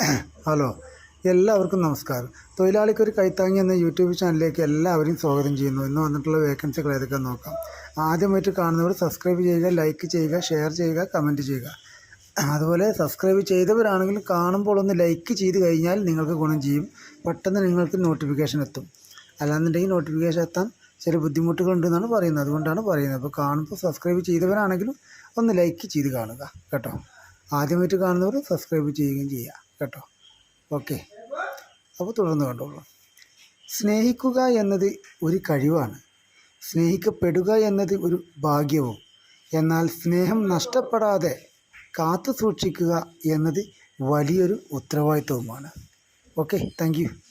Hello എല്ലാവർക്കും നമസ്കാരം. തൊഴിലാളിക്കൊരു കൈത്താങ്ങി എന്ന യൂട്യൂബ് ചാനലിലേക്ക് എല്ലാവരെയും സ്വാഗതം ചെയ്യുന്നു. ഇന്ന് വന്നിട്ടുള്ള വേക്കൻസികൾ ഏതൊക്കെ നോക്കാം. ആദ്യമായിട്ട് കാണുന്നവർ സബ്സ്ക്രൈബ് ചെയ്യുക ലൈക്ക് ചെയ്യുക ഷെയർ ചെയ്യുക കമന്റ് ചെയ്യുക. അതുപോലെ സബ്സ്ക്രൈബ് ചെയ്തവരാണെങ്കിൽ കാണുമ്പോൾ ഒന്ന് ലൈക്ക് ചെയ്ത് കഴിഞ്ഞാൽ നിങ്ങൾക്ക് ഗുണം ചെയ്യും. പെട്ടെന്ന് നിങ്ങൾക്ക് നോട്ടിഫിക്കേഷൻ എത്തും. അല്ലാന്നുണ്ടെങ്കിൽ നോട്ടിഫിക്കേഷൻ എത്താൻ ചില ബുദ്ധിമുട്ടുകളുണ്ടെന്നാണ് പറയുന്നത്. അതുകൊണ്ടാണ് പറയുന്നത്. അപ്പോൾ കാണുമ്പോൾ സബ്സ്ക്രൈബ് ചെയ്തവരാണെങ്കിലും ഒന്ന് ലൈക്ക് ചെയ്ത് കാണുക കേട്ടോ. ആദ്യമായിട്ട് കാണുന്നവർ സബ്സ്ക്രൈബ് ചെയ്യുകയും ചെയ്യുക. കേട്ടോ. ഓക്കെ. അപ്പോൾ തുടർന്ന് കണ്ടോളൂ. സ്നേഹിക്കുക എന്നത് ഒരു കഴിവാണ്. സ്നേഹിക്കപ്പെടുക എന്നത് ഒരു ഭാഗ്യവും. എന്നാൽ സ്നേഹം നഷ്ടപ്പെടാതെ കാത്തു സൂക്ഷിക്കുക എന്നത് വലിയൊരു ഉത്തരവാദിത്വവുമാണ്. ഓക്കെ. താങ്ക്